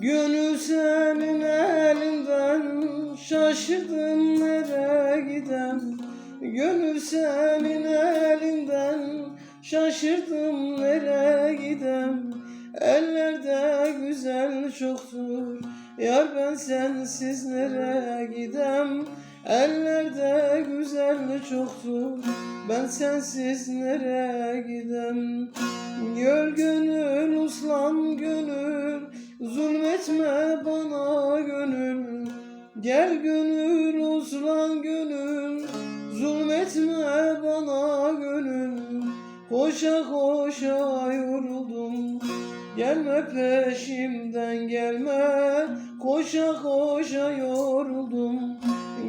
Gönül senin elinden şaşırdım nereye gidem Gönül senin elinden şaşırdım nereye gidem Ellerde güzel çoktur Yar ben sensiz nereye gidem? Ellerde güzel çoktur Ben sensiz nereye gidem? Göl gönül uslan gönül Zulmetme bana gönül Gel gönül uslan gönül. Zulmetme bana gönül Koşa koşa yoruldum. Gelme peşimden gelme Koşa koşa yoruldum.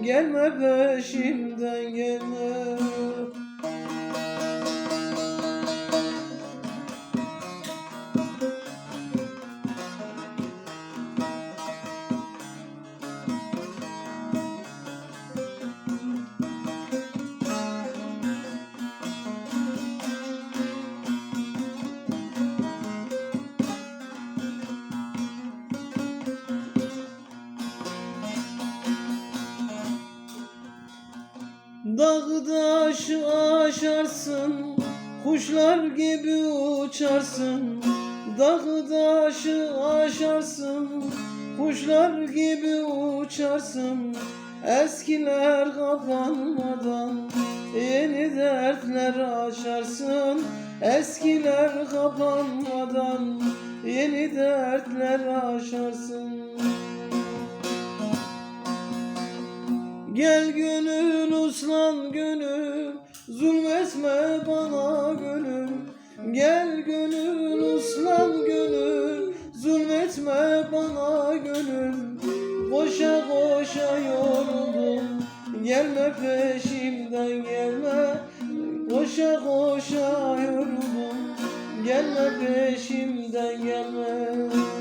Gelme peşimden gelme Dağ taşı aşarsın Kuşlar gibi uçarsın. Dağ taşı aşarsın Kuşlar gibi uçarsın. Eskiler kapanmadan Yeni dertler açarsın Eskiler kapanmadan Yeni dertler açarsın Gel gönül uslan gönül Zulmetme bana gönül. Gel gönül uslan gönül Zulmetme bana gönül. Koşa koşa yoruldum Gelme peşimden gelme. Koşa koşa yoruldum Gelme peşimden gelme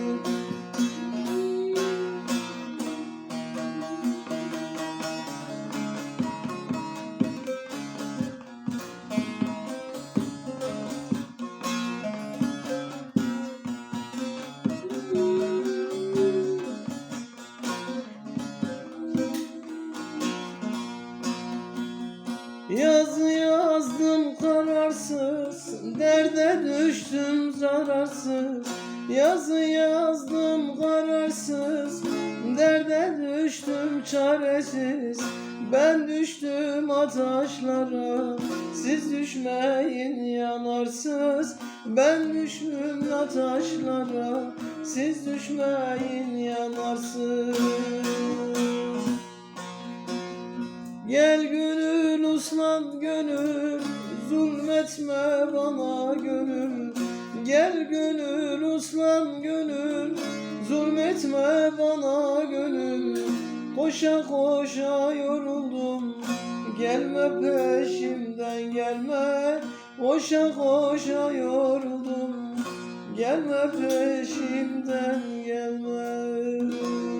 Derde düştüm zararsız Yazı yazdım kararsız. Derde düştüm çaresiz Ben düştüm ataşlara. Siz düşmeyin yanarsız Ben düştüm ataşlara. Siz düşmeyin yanarsız. Gel gönül uslan gönül Zulmetme bana gönül. Gel gönül uslan gönül. Zulmetme bana gönül. Koşa koşa yoruldum. Gelme peşimden gelme. Koşa koşa yoruldum. Gelme peşimden gelme